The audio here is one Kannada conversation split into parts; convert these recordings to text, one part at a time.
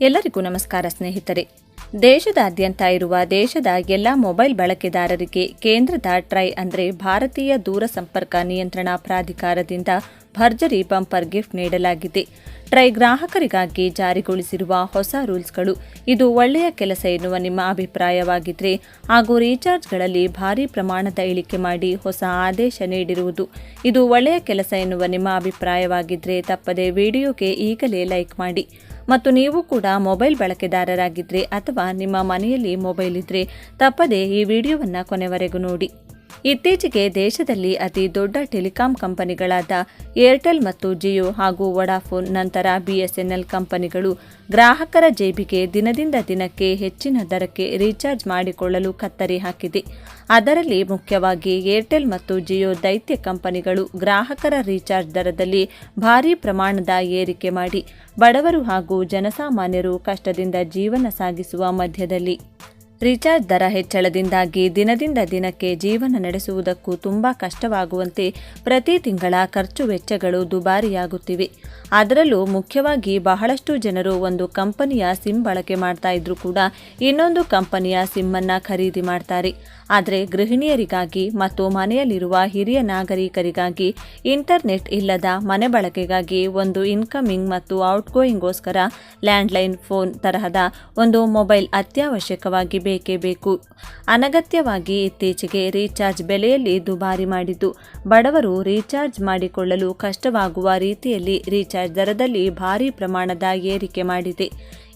ಎಲ್ಲರಿಗೂ ನಮಸ್ಕಾರ ಸ್ನೇಹಿತರೆ. ದೇಶದಾದ್ಯಂತ ಇರುವ ದೇಶದ ಎಲ್ಲ ಮೊಬೈಲ್ ಬಳಕೆದಾರರಿಗೆ ಕೇಂದ್ರದ ಟ್ರೈ ಅಂದರೆ ಭಾರತೀಯ ದೂರ ಸಂಪರ್ಕ ನಿಯಂತ್ರಣ ಪ್ರಾಧಿಕಾರದಿಂದ ಭರ್ಜರಿ ಬಂಪರ್ ಗಿಫ್ಟ್ ನೀಡಲಾಗಿದೆ. ಟ್ರೈ ಗ್ರಾಹಕರಿಗಾಗಿ ಜಾರಿಗೊಳಿಸಿರುವ ಹೊಸ ರೂಲ್ಸ್ಗಳು ಇದು ಒಳ್ಳೆಯ ಕೆಲಸ ಎನ್ನುವ ನಿಮ್ಮ ಅಭಿಪ್ರಾಯವಾಗಿದ್ದರೆ ಹಾಗೂ ರೀಚಾರ್ಜ್ಗಳಲ್ಲಿ ಭಾರೀ ಪ್ರಮಾಣದ ಇಳಿಕೆ ಮಾಡಿ ಹೊಸ ಆದೇಶ ನೀಡಿರುವುದು ಇದು ಒಳ್ಳೆಯ ಕೆಲಸ ಎನ್ನುವ ನಿಮ್ಮ ಅಭಿಪ್ರಾಯವಾಗಿದ್ದರೆ ತಪ್ಪದೆ ವಿಡಿಯೋಗೆ ಈಗಲೇ ಲೈಕ್ ಮಾಡಿ. ಮತ್ತು ನೀವು ಕೂಡ ಮೊಬೈಲ್ ಬಳಕೆದಾರರಾಗಿದ್ದರೆ ಅಥವಾ ನಿಮ್ಮ ಮನೆಯಲ್ಲಿ ಮೊಬೈಲ್ ಇದ್ದರೆ ತಪ್ಪದೆ ಈ ವಿಡಿಯೋವನ್ನು ಕೊನೆವರೆಗೂ ನೋಡಿ. ಇತ್ತೀಚೆಗೆ ದೇಶದಲ್ಲಿ ಅತಿ ದೊಡ್ಡ ಟೆಲಿಕಾಂ ಕಂಪನಿಗಳಾದ ಏರ್ಟೆಲ್ ಮತ್ತು ಜಿಯೋ ಹಾಗೂ ವಡಾಫೋನ್, ನಂತರ ಬಿಎಸ್ಎನ್ಎಲ್ ಕಂಪನಿಗಳು ಗ್ರಾಹಕರ ಜೇಬಿಗೆ ದಿನದಿಂದ ದಿನಕ್ಕೆ ಹೆಚ್ಚಿನ ದರಕ್ಕೆ ರೀಚಾರ್ಜ್ ಮಾಡಿಕೊಳ್ಳಲು ಕತ್ತರಿ ಹಾಕಿದೆ. ಅದರಲ್ಲಿ ಮುಖ್ಯವಾಗಿ ಏರ್ಟೆಲ್ ಮತ್ತು ಜಿಯೋ ದೈತ್ಯ ಕಂಪನಿಗಳು ಗ್ರಾಹಕರ ರೀಚಾರ್ಜ್ ದರದಲ್ಲಿ ಭಾರೀ ಪ್ರಮಾಣದ ಏರಿಕೆ ಮಾಡಿ ಬಡವರು ಹಾಗೂ ಜನಸಾಮಾನ್ಯರು ಕಷ್ಟದಿಂದ ಜೀವನ ಸಾಗಿಸುವ ಮಧ್ಯದಲ್ಲಿ. ರೀಚಾರ್ಜ್ ದರ ಹೆಚ್ಚಳದಿಂದಾಗಿ ದಿನದಿಂದ ದಿನಕ್ಕೆ ಜೀವನ ನಡೆಸುವುದಕ್ಕೂ ತುಂಬ ಕಷ್ಟವಾಗುವಂತೆ ಪ್ರತಿ ತಿಂಗಳ ಖರ್ಚು ವೆಚ್ಚಗಳು ದುಬಾರಿಯಾಗುತ್ತಿವೆ. ಅದರಲ್ಲೂ ಮುಖ್ಯವಾಗಿ ಬಹಳಷ್ಟು ಜನರು ಒಂದು ಕಂಪನಿಯ ಸಿಮ್ ಬಳಕೆ ಮಾಡ್ತಾ ಇದ್ರೂ ಕೂಡ ಇನ್ನೊಂದು ಕಂಪನಿಯ ಸಿಮ್ಮನ್ನು ಖರೀದಿ ಮಾಡ್ತಾರೆ. ಆದರೆ ಗೃಹಿಣಿಯರಿಗಾಗಿ ಮತ್ತು ಮನೆಯಲ್ಲಿರುವ ಹಿರಿಯ ನಾಗರಿಕರಿಗಾಗಿ ಇಂಟರ್ನೆಟ್ ಇಲ್ಲದ ಮನೆ ಬಳಕೆಗಾಗಿ ಒಂದು ಇನ್ಕಮಿಂಗ್ ಮತ್ತು ಔಟ್ಗೋಯಿಂಗ್ಗೋಸ್ಕರ ಲ್ಯಾಂಡ್ಲೈನ್ ಫೋನ್ ತರಹದ ಒಂದು ಮೊಬೈಲ್ ಅತ್ಯವಶ್ಯಕವಾಗಿ ಬೇಕೇ ಬೇಕು. ಅನಗತ್ಯವಾಗಿ ಇತ್ತೀಚೆಗೆ ರೀಚಾರ್ಜ್ ಬೆಲೆಯಲ್ಲಿ ದುಬಾರಿ ಮಾಡಿದ್ದು. ಬಡವರು ರೀಚಾರ್ಜ್ ಮಾಡಿಕೊಳ್ಳಲು ಕಷ್ಟವಾಗುವ ರೀತಿಯಲ್ಲಿ ರೀಚಾರ್ಜ್ ದರದಲ್ಲಿ ಭಾರೀ ಪ್ರಮಾಣದ ಏರಿಕೆ ಮಾಡಿದೆ.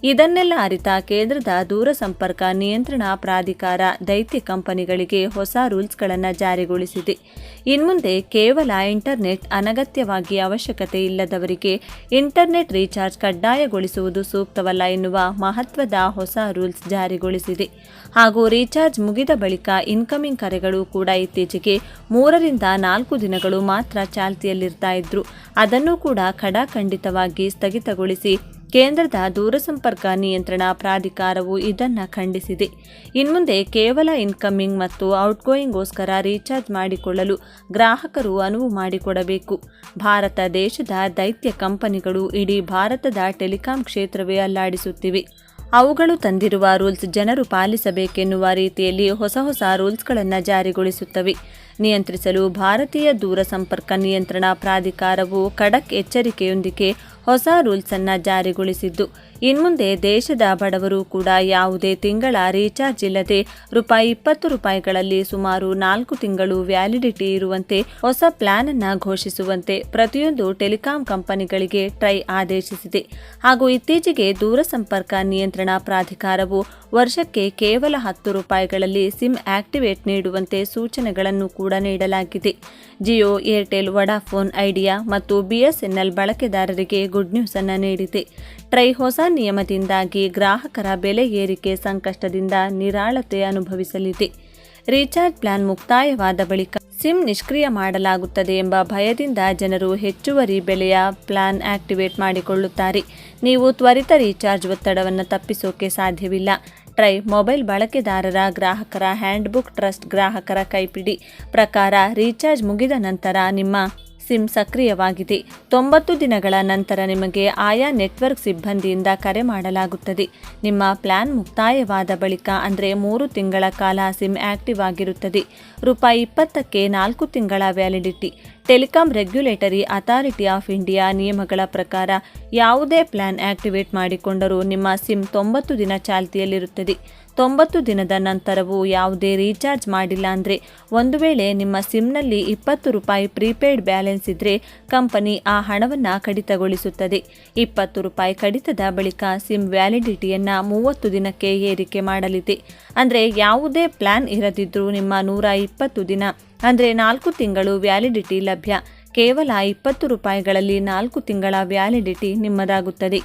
ಇದನ್ನೆಲ್ಲ ಅರಿತ ಕೇಂದ್ರದ ದೂರಸಂಪರ್ಕ ನಿಯಂತ್ರಣ ಪ್ರಾಧಿಕಾರ ದೈತ್ಯ ಕಂಪನಿಗಳಿಗೆ ಹೊಸ ರೂಲ್ಸ್ಗಳನ್ನು ಜಾರಿಗೊಳಿಸಿದೆ. ಇನ್ಮುಂದೆ ಕೇವಲ ಇಂಟರ್ನೆಟ್ ಅನಗತ್ಯವಾಗಿ ಅವಶ್ಯಕತೆ ಇಲ್ಲದವರಿಗೆ ಇಂಟರ್ನೆಟ್ ರೀಚಾರ್ಜ್ ಕಡ್ಡಾಯಗೊಳಿಸುವುದು ಸೂಕ್ತವಲ್ಲ ಎನ್ನುವ ಮಹತ್ವದ ಹೊಸ ರೂಲ್ಸ್ ಜಾರಿಗೊಳಿಸಿದೆ. ಹಾಗೂ ರೀಚಾರ್ಜ್ ಮುಗಿದ ಬಳಿಕ ಇನ್ಕಮಿಂಗ್ ಕರೆಗಳು ಕೂಡ ಇತ್ತೀಚೆಗೆ ಮೂರರಿಂದ ನಾಲ್ಕು ದಿನಗಳು ಮಾತ್ರ ಚಾಲ್ತಿಯಲ್ಲಿರ್ತಾ ಇದ್ರು. ಅದನ್ನು ಕೂಡ ಖಡಾಖಂಡಿತವಾಗಿ ಸ್ಥಗಿತಗೊಳಿಸಿ ಕೇಂದ್ರದ ದೂರಸಂಪರ್ಕ ನಿಯಂತ್ರಣ ಪ್ರಾಧಿಕಾರವು ಇದನ್ನು ಖಂಡಿಸಿದೆ. ಇನ್ಮುಂದೆ ಕೇವಲ ಇನ್ಕಮಿಂಗ್ ಮತ್ತು ಔಟ್ಗೋಯಿಂಗ್ಗೋಸ್ಕರ ರೀಚಾರ್ಜ್ ಮಾಡಿಕೊಳ್ಳಲು ಗ್ರಾಹಕರು ಅನುವು ಮಾಡಿಕೊಡಬೇಕು. ಭಾರತ ದೇಶದ ದೈತ್ಯ ಕಂಪನಿಗಳು ಇಡೀ ಭಾರತದ ಟೆಲಿಕಾಂ ಕ್ಷೇತ್ರವೇ ಅಲ್ಲಾಡಿಸುತ್ತಿವೆ. ಅವುಗಳು ತಂದಿರುವ ರೂಲ್ಸ್ ಜನರು ಪಾಲಿಸಬೇಕೆನ್ನುವ ರೀತಿಯಲ್ಲಿ ಹೊಸ ಹೊಸ ರೂಲ್ಸ್ಗಳನ್ನು ಜಾರಿಗೊಳಿಸುತ್ತವೆ. ನಿಯಂತ್ರಿಸಲು ಭಾರತೀಯ ದೂರಸಂಪರ್ಕ ನಿಯಂತ್ರಣ ಪ್ರಾಧಿಕಾರವು ಖಡಕ್ ಎಚ್ಚರಿಕೆಯೊಂದಿಗೆ ಹೊಸ ರೂಲ್ಸ್ ಅನ್ನ ಜಾರಿಗೊಳಿಸಿದ್ದು. ಇನ್ಮುಂದೆ ದೇಶದ ಬಡವರು ಕೂಡ ಯಾವುದೇ ತಿಂಗಳ ರೀಚಾರ್ಜ್ ಇಲ್ಲದೆ ರೂಪಾಯಿ ಇಪ್ಪತ್ತು ರೂಪಾಯಿಗಳಲ್ಲಿ ಸುಮಾರು ನಾಲ್ಕು ತಿಂಗಳು ವ್ಯಾಲಿಡಿಟಿ ಇರುವಂತೆ ಹೊಸ ಪ್ಲಾನ್ ಅನ್ನು ಘೋಷಿಸುವಂತೆ ಪ್ರತಿಯೊಂದು ಟೆಲಿಕಾಂ ಕಂಪನಿಗಳಿಗೆ ಟ್ರೈ ಆದೇಶಿಸಿದೆ. ಹಾಗೂ ಇತ್ತೀಚೆಗೆ ದೂರಸಂಪರ್ಕ ನಿಯಂತ್ರಣ ಪ್ರಾಧಿಕಾರವು ವರ್ಷಕ್ಕೆ ಕೇವಲ ಹತ್ತು ರೂಪಾಯಿಗಳಲ್ಲಿ ಸಿಮ್ ಆಕ್ಟಿವೇಟ್ ನೀಡುವಂತೆ ಸೂಚನೆಗಳನ್ನು ಕೂಡ ನೀಡಲಾಗಿದೆ. ಜಿಯೋ, ಏರ್ಟೆಲ್, ವಡಾಫೋನ್, ಐಡಿಯಾ ಮತ್ತು ಬಿಎಸ್ಎನ್ಎಲ್ ಬಳಕೆದಾರರಿಗೆ ಗುಡ್ ನ್ಯೂಸ್ ಅನ್ನು ನೀಡಿದೆ. ಟ್ರೈ ಹೊಸ ನಿಯಮದಿಂದಾಗಿ ಗ್ರಾಹಕರ ಬೆಲೆ ಏರಿಕೆ ಸಂಕಷ್ಟದಿಂದ ನಿರಾಳತೆ ಅನುಭವಿಸಲಿದೆ. ರೀಚಾರ್ಜ್ ಪ್ಲಾನ್ ಮುಕ್ತಾಯವಾದ ಬಳಿಕ ಸಿಮ್ ನಿಷ್ಕ್ರಿಯ ಮಾಡಲಾಗುತ್ತದೆ ಎಂಬ ಭಯದಿಂದ ಜನರು ಹೆಚ್ಚುವರಿ ಬೆಲೆಯ ಪ್ಲಾನ್ ಆಕ್ಟಿವೇಟ್ ಮಾಡಿಕೊಳ್ಳುತ್ತಾರೆ. ನೀವು ತ್ವರಿತ ರೀಚಾರ್ಜ್ ಒತ್ತಡವನ್ನು ತಪ್ಪಿಸೋಕೆ ಸಾಧ್ಯವಿಲ್ಲ. ಟ್ರೈ ಮೊಬೈಲ್ ಬಳಕೆದಾರರ ಗ್ರಾಹಕರ ಹ್ಯಾಂಡ್ಬುಕ್ ಟ್ರಸ್ಟ್ ಗ್ರಾಹಕರ ಕೈಪಿಡಿ ಪ್ರಕಾರ ರೀಚಾರ್ಜ್ ಮುಗಿದ ನಂತರ ನಿಮ್ಮ ಸಿಮ್ ಸಕ್ರಿಯವಾಗಿದೆ. ತೊಂಬತ್ತು ದಿನಗಳ ನಂತರ ನಿಮಗೆ ಆಯಾ ನೆಟ್ವರ್ಕ್ ಸಿಬ್ಬಂದಿಯಿಂದ ಕರೆ ಮಾಡಲಾಗುತ್ತದೆ. ನಿಮ್ಮ ಪ್ಲಾನ್ ಮುಕ್ತಾಯವಾದ ಬಳಿಕ ಅಂದರೆ ಮೂರು ತಿಂಗಳ ಕಾಲ ಸಿಮ್ ಆಕ್ಟಿವ್ ಆಗಿರುತ್ತದೆ. ರೂಪಾಯಿ ಇಪ್ಪತ್ತಕ್ಕೆ ನಾಲ್ಕು ತಿಂಗಳ validity. Telecom regulatory authority of India ನಿಯಮಗಳ ಪ್ರಕಾರ ಯಾವುದೇ ಪ್ಲಾನ್ ಆಕ್ಟಿವೇಟ್ ಮಾಡಿಕೊಂಡರೂ ನಿಮ್ಮ ಸಿಮ್ ತೊಂಬತ್ತು ದಿನ ಚಾಲ್ತಿಯಲ್ಲಿರುತ್ತದೆ. ತೊಂಬತ್ತು ದಿನದ ನಂತರವೂ ಯಾವುದೇ ರೀಚಾರ್ಜ್ ಮಾಡಿಲ್ಲ ಅಂದರೆ ಒಂದು ವೇಳೆ ನಿಮ್ಮ ಸಿಮ್ನಲ್ಲಿ ಇಪ್ಪತ್ತು ರೂಪಾಯಿ ಪ್ರೀಪೇಯ್ಡ್ ಬ್ಯಾಲೆನ್ಸ್ ಇದ್ದರೆ ಕಂಪನಿ ಆ ಹಣವನ್ನು ಕಡಿತಗೊಳಿಸುತ್ತದೆ. ಇಪ್ಪತ್ತು ರೂಪಾಯಿ ಕಡಿತದ ಬಳಿಕ ಸಿಮ್ ವ್ಯಾಲಿಡಿಟಿಯನ್ನು ಮೂವತ್ತು ದಿನಕ್ಕೆ ಏರಿಕೆ ಮಾಡಲಿದೆ. ಅಂದರೆ ಯಾವುದೇ ಪ್ಲಾನ್ ಇರದಿದ್ದರೂ ನಿಮ್ಮ ನೂರ ಇಪ್ಪತ್ತು ದಿನ ಅಂದರೆ ನಾಲ್ಕು ತಿಂಗಳು ವ್ಯಾಲಿಡಿಟಿ ಲಭ್ಯ. ಕೇವಲ ಇಪ್ಪತ್ತು ರೂಪಾಯಿಗಳಲ್ಲಿ ನಾಲ್ಕು ತಿಂಗಳ ವ್ಯಾಲಿಡಿಟಿ ನಿಮ್ಮದಾಗುತ್ತದೆ.